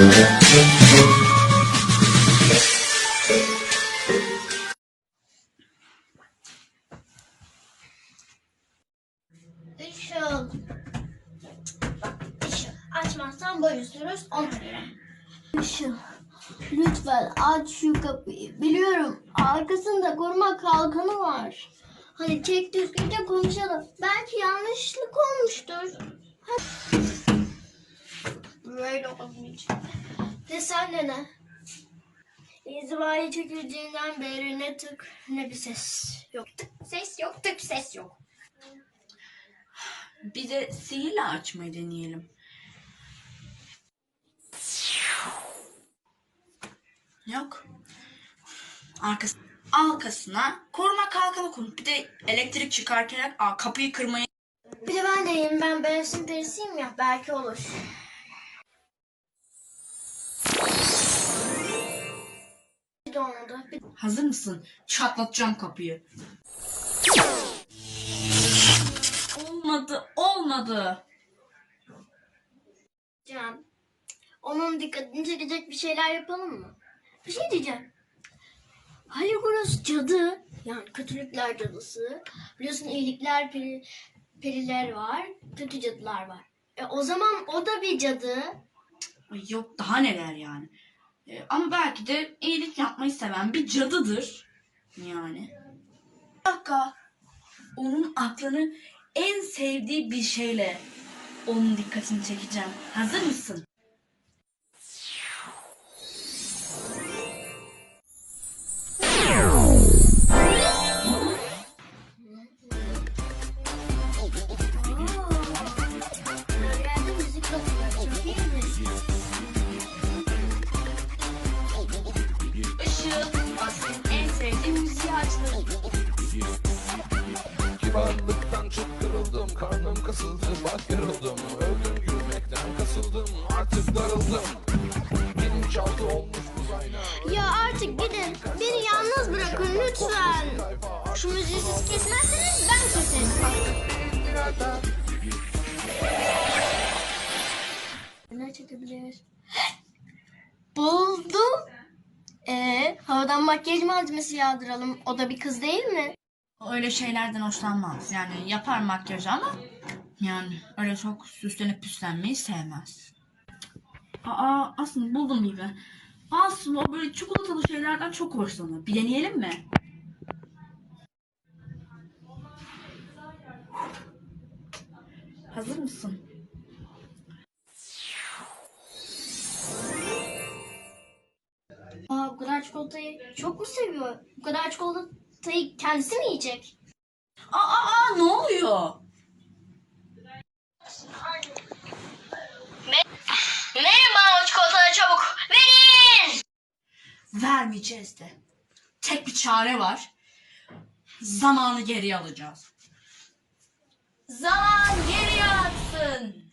Işıl. Işıl. Açmazsan boyuyoruz ona göre. Işıl. Lütfen aç şu kapıyı. Biliyorum arkasında koruma kalkanı var. Hadi çek düzgünce konuşalım. Belki yanlışlık olmuştur. Hadi. Böyle olmayacak. De sen de ne? İnzivaya çekildiğinden beri ne tık ne bir ses yok. Tık ses yok tık ses yok. Bir de sihirle açmayı deneyelim. Yok. Arkası, arkasına koruma kalkanı koy. Bir de elektrik çıkarken aa, kapıyı kırmayı Bir de ben deyim ben bensin perisiyim ya belki olur. Bir Hazır mısın? Çatlatacağım kapıyı. Olmadı, olmadı. Can. Onun dikkatini çekecek bir şeyler yapalım mı? Bir şey diyeceğim. Hayır burası cadı. Yani kötülükler cadısı. Biliyorsun iyilikler peri, periler var. Kötü cadılar var. E, o zaman o da bir cadı. Ay Yok daha neler yani. Ee, ama belki de iyilik yapmayı seven bir cadıdır. Yani. Bir. Onun aklını en sevdiği bir şeyle onun dikkatini çekeceğim. Hazır mısın? Kibarlıktan çok kırıldım Karnım kasıldı bak yarıldım Öldüm gülmekten kasıldım Artık darıldım Bilinçaltı olmuş uzayla Ya artık gidin. Beni yalnız bırakın lütfen. Şu müziği siz kesmezseniz ben keserim. Ne çekebilir? Buldum. Ee, havadan makyaj malzemesi yağdıralım. O da bir kız değil mi? Öyle şeylerden hoşlanmaz. Yani yapar makyajı ama yani öyle çok süslenip püslenmeyi sevmez. Aa aslında buldum gibi. Aslında o böyle çikolatalı şeylerden çok hoşlanır. Bir deneyelim mi? Hazır mısın? Aa, bu kadar çikolatayı çok mu seviyor? Bu kadar çikolatayı kendisi mi yiyecek? Aa, aa, aa, ne oluyor? Verin bana o çikolatayı çabuk. Verin! Vermeyeceğiz de. Tek bir çare var. Zamanı geriye alacağız. Zaman geriye aksın.